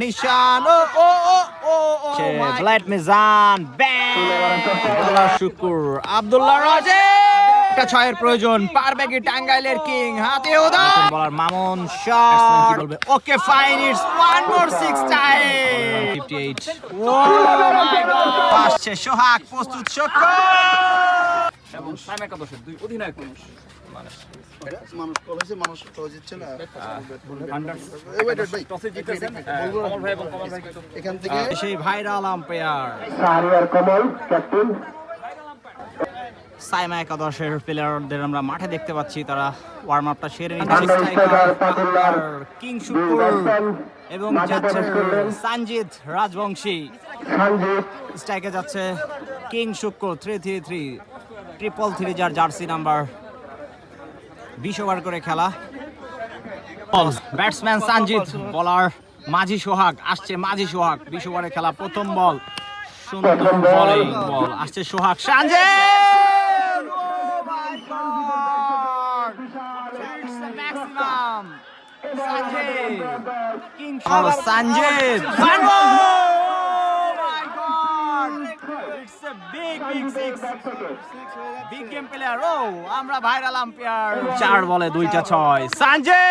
নিশান ও ও ও ও ও ব্লাইট মিজান ব্যাং আল্লাহ শুকুর আব্দুল্লাহ রাজে একটা ছয়ের প্রয়োজন। পারবে কি টাঙ্গাইলের কিং? হাতে উদার। Bowler Mamun shot okay fine it's one more six time 58 oh my God আসছে সোহাগ প্রস্তুত শুকুর এবং সাইম একাদশের দুই অধিনায়ক মানুষ। কল হয়েছে মানুষ টস দিচ্ছে না? এখান থেকে সেই viral umpire Shahriar Kamal captain Saima একাদশের প্লেয়ারদের আমরা মাঠে দেখতে পাচ্ছি তারা ওয়ার্ম আপটা সেরে নিচ্ছে। কিং এবং যাচ্ছে সানজিৎ রাজবংশী স্ট্রাইকে যাচ্ছে king Shukur three three three triple three যার জার্সি নাম্বার বিশ ওভার করে খেলা। ব্যাটসম্যান সানজিৎ বলার মাঝি সোহাগ আসছে মাঝি সোহাগ। বিশ ওভারে খেলা প্রথম বল। সুন্দর বল। আসছে Sohag. Sanjit maximum. Sanjay. King Shah Sanjay. One more. Oh my God. It's a big six big game player player. Oh, আমরা ভাইরাল আম্পায়ার চার বলে দুইটা ছয় সঞ্জয়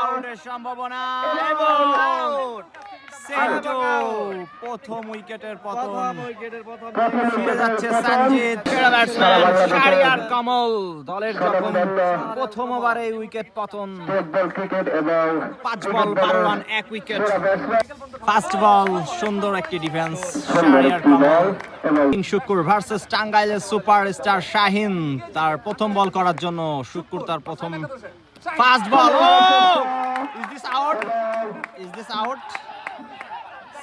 আউটের সম্ভাবনা এবং আউট সেন্টো প্রথম উইকেটের পতন ফিরে যাচ্ছে সঞ্জিত সেরা ব্যাটসম্যান শাহরিয়ার কমল দলের যখন প্রথম ওভারে উইকেট পতন। ফুটবল ক্রিকেট এবং পাঁচ বল বারো রান এক উইকেট ফার্স্ট বল সুন্দর একটি ডিফেন্স বল কমল। এবং শুকুর ভার্সেস টাঙ্গাইলের সুপারস্টার শাহিন তার প্রথম বল করার জন্য শুকুর তার প্রথম first ball is this out is this out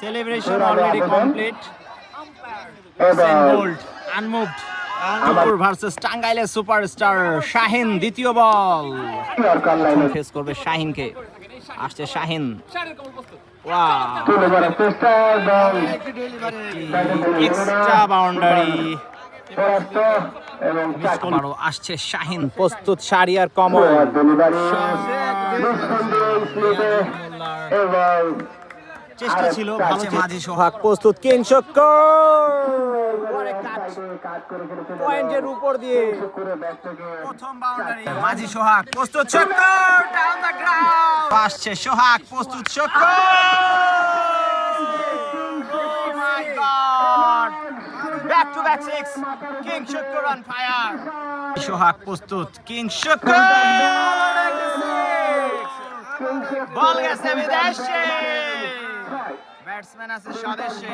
celebration already complete Sen এবং বোল্ট আনমুভড শুকুর ভার্সেস টাঙ্গাইলের সুপারস্টার শাহিন দ্বিতীয় বল ফেস করবে শাহিনকে আসছে শাহিন এক্সট্রা বাউন্ডারি আসছে শাহিন প্রস্তুত সারিয়ার কমল চেষ্টা ছিল ভালো মাঝি সোহাগ প্রস্তুত কিং কাজ পয়েন্টের উপর দিয়ে প্রথম বাউন্ডারি। মাঝি সোহাগ প্রস্তুত চক্কর ডাউন দ্য গ্রাউন্ড আসছে সোহাগ প্রস্তুত God back to back six king চক্কর অন ফায়ার সোহাগ প্রস্তুত কিং চক্কর বল গেছে বিদেশে ব্যাটসম্যান আছে স্বদেশে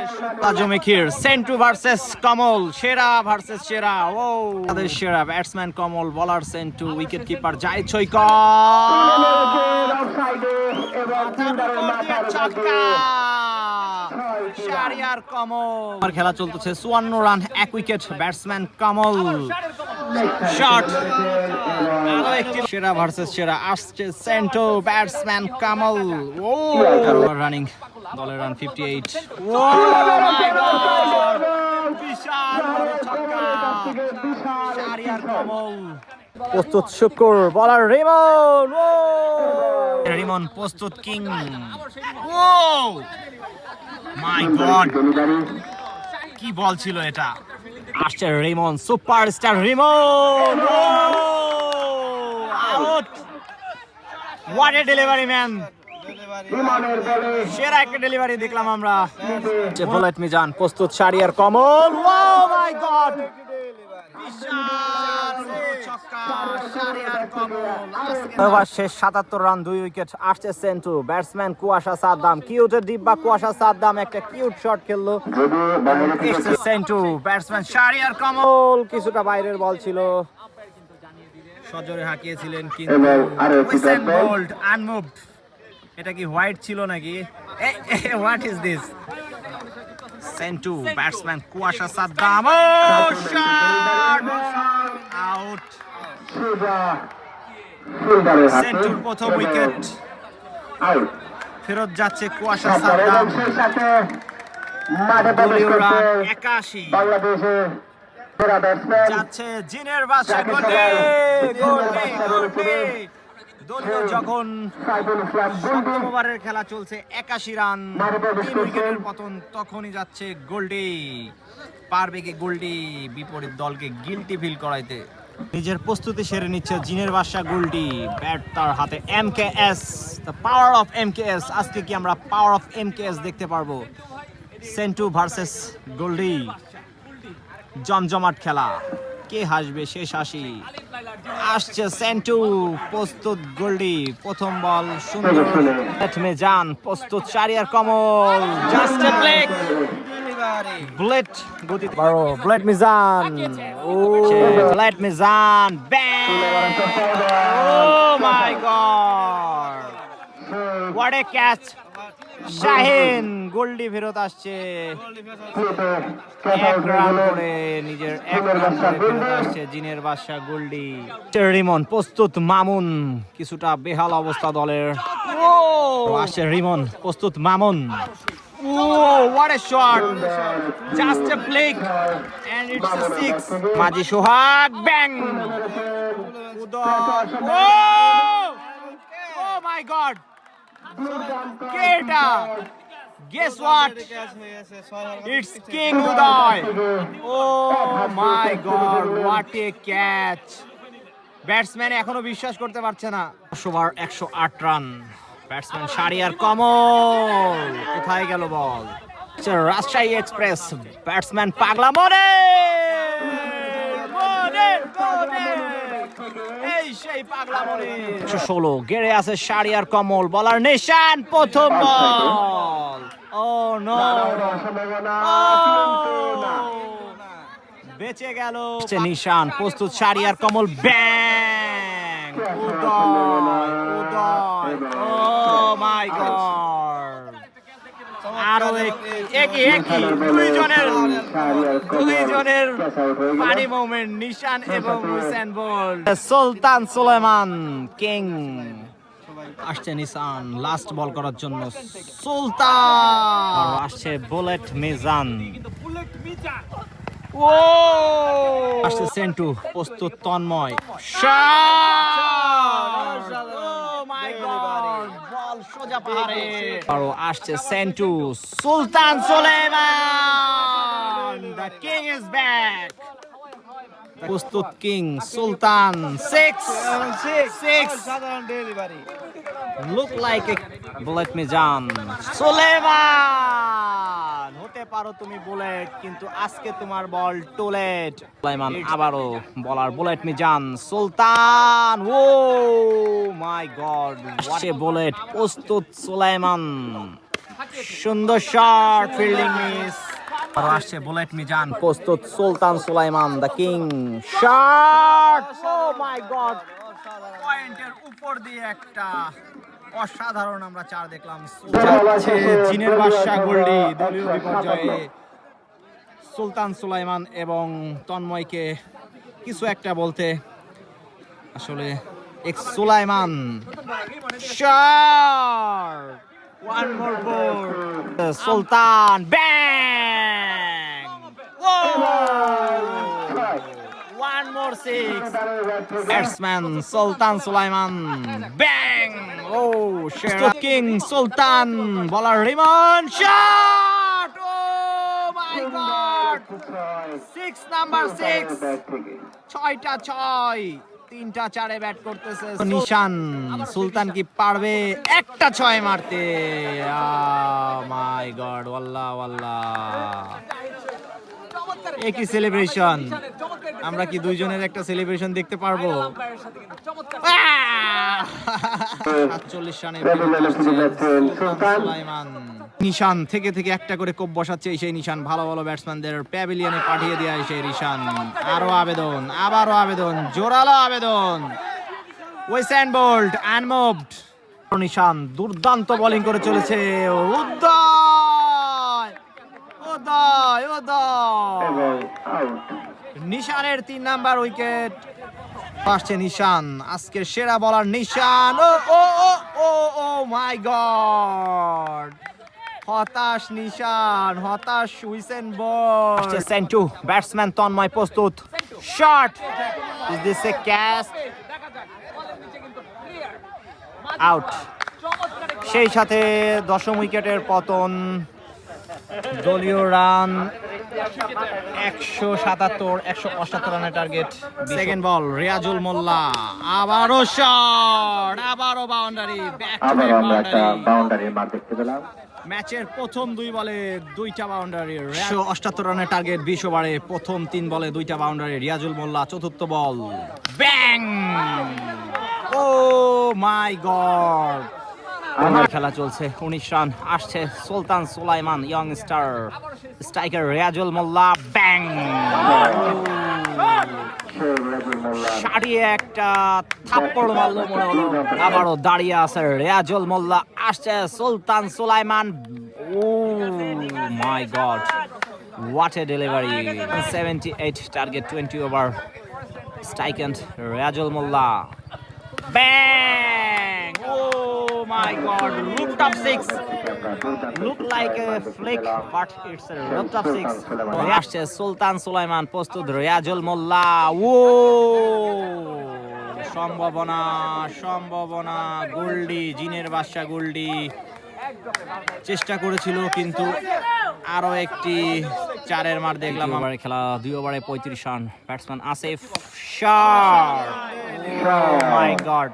জমিখির সেন্টু ভার্সেস কমল সেরা ভার্সেস সেরা ও। তাদের সেরা ব্যাটসম্যান কমল বলার সেন্টু উইকেট কিপার জাই মাথার ছক্কা। শারিয়ার কমল। আর খেলা চলতেছে চুয়ান্ন রান এক উইকেট ব্যাটসম্যান কমল। শট আরও একটি সেরা ভার্সেস সেরা আসছে Sentu batsman Kamal. Oh running দলের রান ফিফটি এইট ও বিশাল বড় ছক্কা। শাহরিয়ার কমল। প্রস্তুত শুক্র বলার রিমন রিমন প্রস্তুত কিং। ও! My god. কি বল ছিল এটা? আসছে Rimon superstar Rimon out. What a delivery man সেরা একটা ডেলিভারি দেখলাম আমরা। যে বুলেট মিজান প্রস্তুত Shahriar Kamal wow my God over শেষ সাতাত্তর রান দুই উইকেট আসছে সেন্টু। ব্যাটসম্যান কুয়াশা সাদ্দাম। কিউটের ডিব্বা কুয়াশা সাদ্দাম একটা কিউট শট খেললো। সেন্টু ব্যাটসম্যান শারিয়ার কমল কিছুটা বাইরের বল ছিল। সজোরে হাঁকিয়েছিলেন কিন্তু। বোল্ট আনমুভড এটা কি হোয়াইট ছিল নাকি? What is this Sentu batsman কুয়াশা সাদ্দাম। আউট সেন্টুর প্রথম উইকেট ফেরত যাচ্ছে কুয়াশা সাদ্দাম। একাশি। বাংলাদেশের যাচ্ছে জিনের বাসা গোলে গোলে গোলে দলীয় যখন সপ্তম ওভারের খেলা চলছে একাশি রান। তিন উইকেটের পতন তখনই যাচ্ছে গোল্ডি পারবে কি গোল্ডি বিপরীত দলকে গিলটি ফিল করাইতে। নিজের প্রস্তুতি সেরে নিচ্ছে জিনের বাদশা গোল্ডি ব্যাট তার হাতে M K S the power of M K S. আজকে কি আমরা power of M K S দেখতে পারব? সেন্টু ভার্সেস গোল্ডি জমজমাট খেলা। কে হাসবে শেষ হাসি আসছে সেন্টু প্রস্তুত গোল্ডি প্রথম বল সুন্দর যান প্রস্তুত চারিয়ার কমল। জাস্ট বুলেট গতি বারো bullet Mizan oh. Bullet Mizan bang oh my God what a catch Shahin Goldie ফেরত আসছে। এক রান করে নিজের এক রান করে ফেরত আসছে জিনের বাদশা গোল্ডি রিমন প্রস্তুত মামুন কিছুটা বেহাল অবস্থা দলের। ও। আসছে রিমন প্রস্তুত Mamun. Majhi Sohag bang my God কে এটা guess what it's king Uday oh my God what a catch batsman এখনও বিশ্বাস করতে পারছে না। একশো আট রান ব্যাটসম্যান সারিয়ার কমল কোথায় গেল বল? রাজশাহী এক্সপ্রেস ব্যাটসম্যান পাগলা একশো ষোলো গেড়ে আছে সারিয়ার কমল বলার নিশান প্রথম বল! ও নো বেঁচে গেল। নিশান প্রস্তুত সারিয়ার কমল ব্যাং উদয়। উদয়। মাই গড আরও এক- একই একই দুইজনের দুইজনের পানি মোমেন্ট নিশান এবং হুসেন বল সুলতান সুলেমান কিং আসছে নিশান লাস্ট বল করার জন্য। সুলতান! আসছে বুলেট মিজান। ও! আসছে সেন্টু প্রস্তুত তন্ময়। my God! সোজা পাহাড়ে। আরও আসছে Sentu. Sultan Suleman the king is back প্রস্তুত king Sultan six six look like a bullet Mizan Suleman. হতে পারো তুমি বুলেট কিন্তু আজকে তোমার বল টুলেট। সুলাইমান আবারও bowler bullet Mizan Sultan oh my God say bullet প্রস্তুত সুলাইমান। সুন্দর শট ফিল্ডিং মিস আরও আসছে বুলেট মিজান প্রস্তুত Sultan Sulaiman the king shot oh my God পয়েন্টের উপর দিয়ে একটা অসাধারণ আমরা চার দেখলাম। যাচ্ছে জিনের বাদশা গোল্ডি দলীয় বিপর্যয়ে সুলতান সুলাইমান এবং তন্ময়কে কিছু একটা বলতে আসলে এক Sulaiman. One more Sultan bang batsman Sultan Sulaiman oh king Sultan bowler Rimon six number six ছয়টা ছয়। তিনটা চারে ব্যাট করতেছে। নিশান, সুলতান কি পারবে? একটা ছয় মারতে। মাই গড ওয়াল্লাহ ওয়াল্লাহ। একই সেলিব্রেশন আমরা কি দুইজনের একটা সেলিব্রেশন দেখতে পারব? সাতচল্লিশ রানে নিশান থেকে থেকে একটা করে কোপ বসাচ্ছে সেই নিশান। ভালো ভালো ব্যাটসম্যানদের প্যাভিলিয়নে পাঠিয়ে দেয় সেই নিশান। আরও আবেদন আবারও আবেদন জোরালো আবেদন। ওয়েসেন বোল্ট আনমুভড নিশান দুর্দান্ত বোলিং করে চলেছে। উদয়! উদয় উদয়! নিশানের তিন নাম্বার উইকেট। আসছে নিশান, আজকের সেরা বলার নিশান। ও ও ও ও ও, মাই গড! হতাশ নিশান, হতাশ হুইসেন বল সেন্টু, ব্যাটসম্যান তন্ময় প্রস্তুত। Shot! Is this a catch out সেই সাথে দশম উইকেটের পতন, দলীয় রান একশো সাতাত্তর একশো অষ্টাত্তর রানের target second ball Riazul Molla. আবারও শট আবারও বাউন্ডারি আবার আমরা একটা বাউন্ডারির মার দেখতে পেলাম। ম্যাচের প্রথম দুই বলে দুইটা বাউন্ডারি একশো অষ্টাত্তর রানের টার্গেট বিশ ওভারে প্রথম তিন বলে দুইটা বাউন্ডারি রিয়াজুল মোল্লা চতুর্থ বল ব্যাং ও মাই গড খেলা চলছে। উনিশ রান আসছে Sultan Sulaiman young star striker Riazul Molla bang সারিয়ে একটা থাপ্পড় মারলো মনে হলো। আবারও দাঁড়িয়ে আছে রেয়াজুল মোল্লা, আসছে Sultan Sulaiman. Oh my God what a delivery seventy eight target twenty over strike end Riazul Molla. Oh my God look top six look like a flick, but it's a rough top six আসছে সুলতান সুলাইমান, প্রস্তুত, রিয়াজুল মোল্লা। ও সম্ভাবনা সম্ভাবনা। গোল্ডি, জিনের বাদশা গোল্ডি। চেষ্টা করেছিল, কিন্তু আরও একটি চারের মার দেখলাম আমরা। খেলা দুই ওভারে পঁয়ত্রিশ run. Batsman Asif my god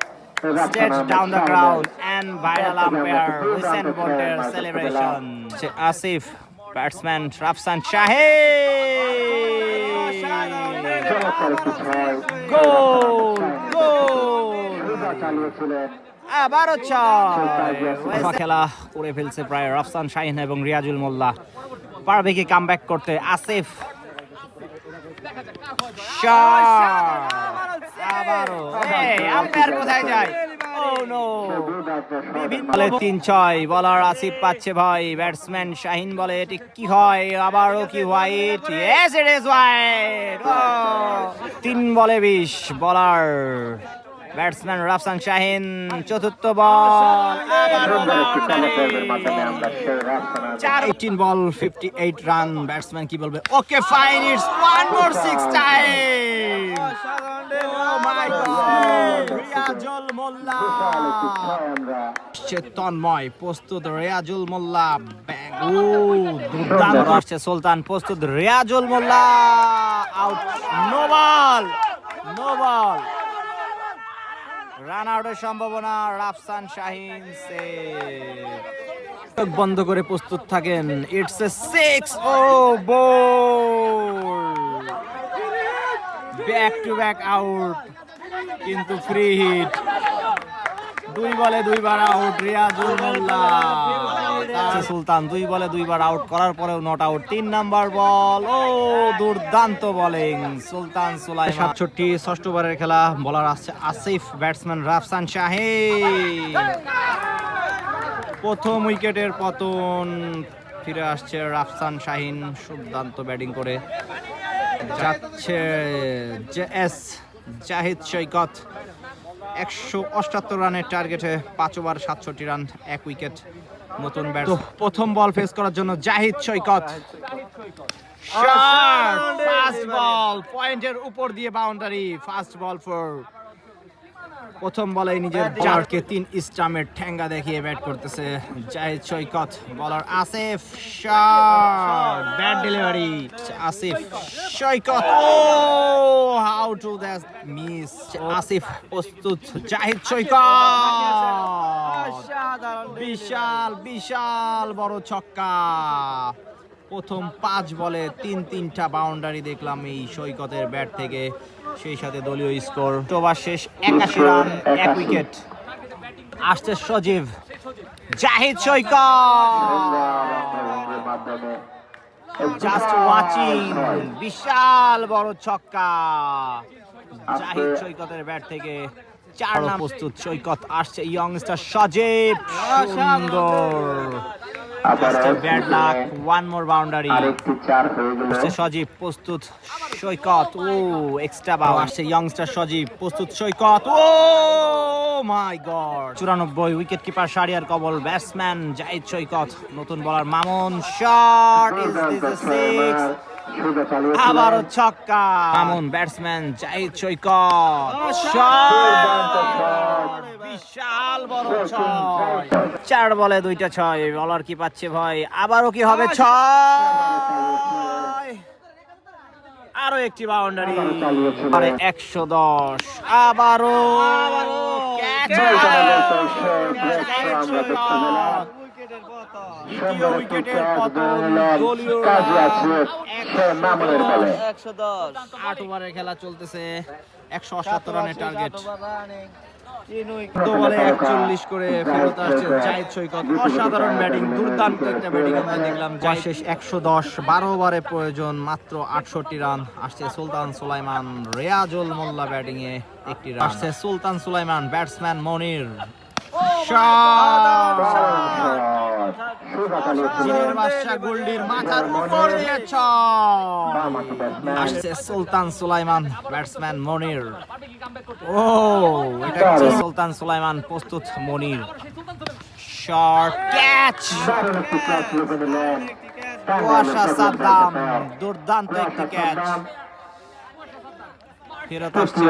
চালু ছিলেন আবারও ছয় খেলা করে ফেলছে প্রায় রফসান শাহিন এবং রিয়াজুল মোল্লা। পারবে কি কাম করতে আসিফ। আবারও এই আম্পায়ার কোথায় যায়? ও নো বলে তিন ছয়। বলার আসিফ পাচ্ছে ভয় ব্যাটসম্যান শাহিন বলে এটি কি হয়? আবারও কি হোয়াইট হোয়াইট তিন বলে বিশ। বলার ব্যাটসম্যান রাফসান শাহিন চতুর্থ ball. Eighteen ball fifty eight run batsman কি বলবে? Okay fine it's one more six time Riazul Molla. Tanmoy প্রস্তুত রেয়াজুল মোল্লা। ও দুর্দান্ত আসছে সুলতান প্রস্তুত Riazul Molla. Out no ball no ball run আউটের সম্ভাবনা রাফসান শাহিন সে চোখ বন্ধ করে প্রস্তুত থাকেন। ইটস এ সিক্স ও বো ব্যাক টু ব্যাক আউট কিন্তু ফ্রি হিট দুই বলে দুইবার আউট রিয়াজুল মোল্লা। সুলতান দুই বলে দুইবার আউট করার পরেও নট আউট তিন নাম্বার বল। ও দুর্দান্ত বোলিং সুলতান সুলাই সাতষট্টি ষষ্ঠ ওভারের খেলা বলার আসছে আসিফ ব্যাটসম্যান রাফসান শাহিদ প্রথম উইকেটের পতন ফিরে আসছে রাফসান শাহিন দুর্দান্ত ব্যাটিং করে। যাচ্ছে জে এস জাহিদ সৈকত একশো অষ্টাত্তর রানের টার্গেটে পাঁচ ওভার সাতষট্টি রান এক উইকেট নতুন ব্যাট প্রথম বল ফেস করার জন্য জাহিদ সৈকত। ফাস্ট বল পয়েন্টের উপর দিয়ে বাউন্ডারি ফার্স্ট বল ফর প্রথম বলে নিজের চারকে তিন ইস্টামের ঠেঙ্গা দেখিয়ে ব্যাট করতেছে Zahid Saikat. Bowler Asif bat delivery Asif Saikat. Oh how to that miss Asif প্রস্তুত জাহিদ সৈকত। বিশাল বিশাল বড় ছক্কা। প্রথম পাঁচ বলে তিন তিনটা বাউন্ডারি দেখলাম এই সৈকতের ব্যাট থেকে সেই সাথে দলীয় স্কোর। ওভার শেষ একাশি রান এক উইকেট। আসছে সজীব। জাহিদ সৈকত! জাস্ট ওয়াচিং বিশাল বড় ছক্কা। জাহিদ সৈকতের ব্যাট থেকে চার নাম। প্রস্তুত। সৈকত আসছে ইয়ংস্টার সজীব। সুন্দর। Bad luck one more boundary Sajib প্রস্তুত। সৈকত ও এক্সট্রা বাউ আসছে। ইয়ংস্টার সজীব প্রস্তুত। সৈকত ও মাই গড চুরানব্বই উইকেট কিপার সারিয়ার কবল ব্যাটসম্যান জাহিদ সৈকত। নতুন bowler Mamun shot is this six আবারও ছক্কা। মামুন ব্যাটসম্যান জাহিদ সৈকত। বিশাল বড় ছয়। চার বলে দুইটা ছয় বলার কি পাচ্ছে ভয় আবারও কি হবে ছয়? আরও একটি বাউন্ডারি। আরে একশো দশ। আবারও দ্বিতীয় পতন দলীয় আট ওভারের খেলা চলতেছে। একশো রানের টার্গেট একচল্লিশ করে ফেরত আসছে জাহিদ সৈকত। অসাধারণ ব্যাটিং দুর্দান্ত একটা ব্যাটিং আমরা দেখলাম। যা শেষ একশো দশ বারো ওভারে প্রয়োজন মাত্র আটষট্টি রান। আসছে সুলতান সুলাইমান রেয়াজুল মোল্লা ব্যাটিং এ একটি রান। আসছে সুলতান সুলাইমান ব্যাটসম্যান মনির! সুলতান সুলাইমান, ব্যাটসম্যান মনির। ও, এটা সুলতান সুলাইমান, প্রস্তুত মনির। ক্যাচ। কুয়াশা দুর্দান্ত একটি ক্যাচ। ফেরত আসছে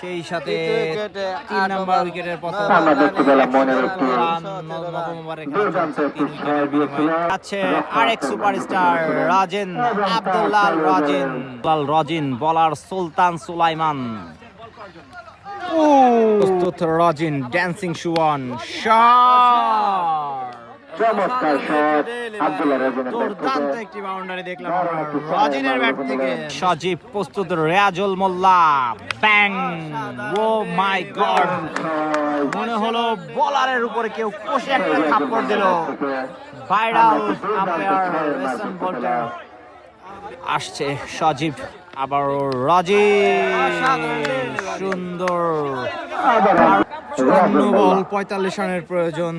সেই সাথে তিন নাম্বার উইকেটের পতন। আছে আরেক সুপারস্টার রাজেন আব্দুল্লাহ রাজিন। লাল রাজিন বলার সুলতান সুলাইমান। প্রস্তুত রাজিন ড্যান্সিং সুওয়ান শট চমৎকার শট। আব্দুল্লাহ রাজিনের দুর্দান্ত একটি বাউন্ডারি দেখলাম আমরা। রাজিনের ব্যাট থেকে সজীব প্রস্তুত রেয়াজুল মোল্লা। ব্যাং! ও মাই গড মনে হলো বলারের উপরে কেউ কষে একটা থাপ্পড় দিল। ভাইরাল আম্পায়ার আসছে সজীব আবার রাজি। সুন্দর। চুয়ান্ন বল পঁয়তাল্লিশ রানের প্রয়োজন।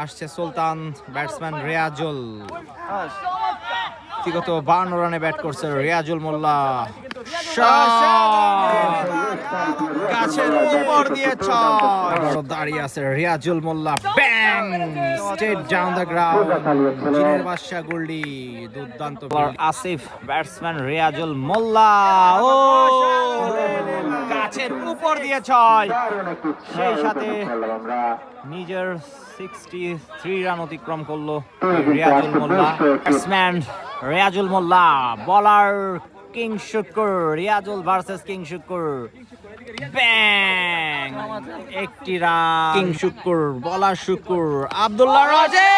আসছে সুলতান ব্যাটসম্যান রেয়াজুল। ব্যক্তিগত বান্ন রানে ব্যাট করছে রিয়াজুল মোল্লা। দাঁড়িয়ে আছে রিয়াজুল মোল্লা। স্টেট দুর্দান্ত আসিফ ব্যাটসম্যান রিয়াজুল মোল্লা। ও! গাছের উপর দিয়ে ছয়। সেই সাথে নিজের সিক্সটি থ্রি রান অতিক্রম করল Riazul Molla. Batsman Riazul Molla bowler king Shukur Riazul versus king Shukur bang একটি রান। কিং শুকুর বলার শুকুর আব্দুল্লাহ রাজে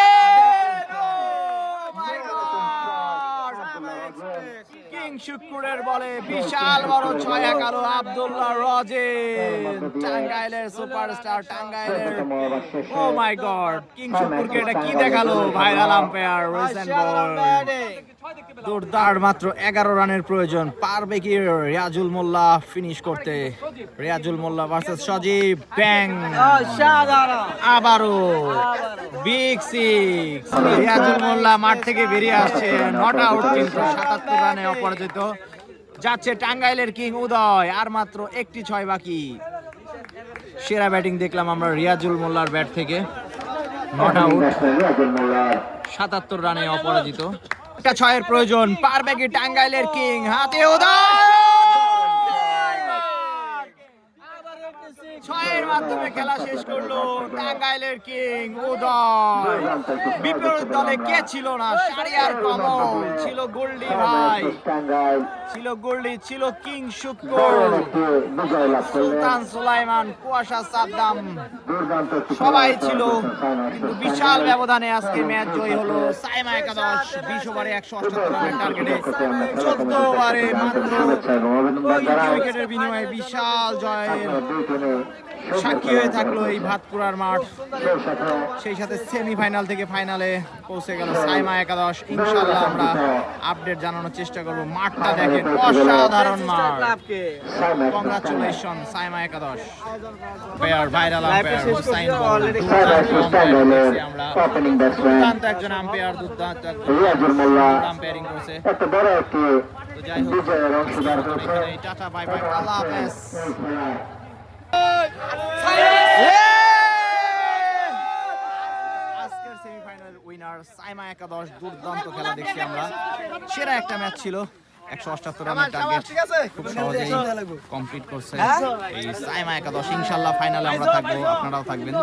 কিং শুকুরের বলে বিশাল বড় ছয় একালো আব্দুল্লাহ রজে টাঙ্গাইলের সুপারস্টার, টাঙ্গাইলের ও মাই গড কিং শুক্রকে এটা কি দেখাল? ভাইরাল আম্পায়ার রিসেন্ট বল দুর্দার মাত্র এগারো রানের প্রয়োজন। পারবে কি রিয়াজুল মোল্লা ফিনিশ করতে? রিয়াজুল মোল্লা ভার্সেস সজীব। ব্যাং। আবারও। বিগ সিক্স রিয়াজুল মোল্লা মাঠ থেকে বেরিয়ে আসছে। নট আউট কিন্তু সাতাত্তর রানে অপরাজিত। যাচ্ছে টাঙ্গাইলের কিং উদয়। আর মাত্র একটি ছয় বাকি। সেরা ব্যাটিং দেখলাম আমরা রিয়াজুল মোল্লার ব্যাট থেকে। Not out. সাতাত্তর রানে অপরাজিত। একটা ছয়ের প্রয়োজন। পারবে কি টাঙ্গাইলের কিং? হাতে উদয় ছয়ের মাধ্যমে খেলা শেষ করল টাঙ্গাইলের কিং উদয়। বিপরীত দলে কে ছিল না? সারিয়ার কমল, ছিল গোল্ডি ভাই, ছিল গোল্ডি, ছিল কিং করলেন সুলতান সুলাইমান, কুয়াশা সাদ্দাম, সবাই ছিল। কিন্তু বিশাল ব্যবধানে আজকে ম্যাচ জয় হলো সাইমা একাদশ, বিশ ওভারে একশো অষ্টাত্তর রানের টার্গেটে চোদ্দ ওভারে মাত্র উইকেটের বিনিময়ে বিশাল টিমে সাক্ষী হয়ে থাকল এই ভাতপুরার মাঠ। সেই সাথে সেই সাথে সেমিফাইনাল থেকে ফাইনালে পৌঁছে গেল সাইমা একাদশ। ইনশাল্লাহ আমরা আপডেট জানানোর চেষ্টা করব। মাঠটা দেখেন অসাধারণ মাঠ। কংগ্রাচুলেশন সাইমা একাদশ। প্লেয়ার ভাইরাল আম্পায়ার হুসাইন আমরা। দুর্দান্ত একজন আম্পায়ার দুর্দান্ত আম্পায়ারিং করছে। একটা বড় একটি যাই হোক বিজয়ের অংশীদার হয়েছে। টাটা বাই বাই আল্লাহ হাফেজ। আজকের সেমিফাইনাল উইনার সাইমা একাদশ দুর্দান্ত খেলা দেখছি আমরা। সেরা একটা ম্যাচ ছিল একশো অষ্টাত্তর রানের টার্গেট খুব সহজেই কমপ্লিট করছে এই সাইমা একাদশ। ইনশাল্লাহ ফাইনালে আমরা থাকব আপনারাও থাকবেন।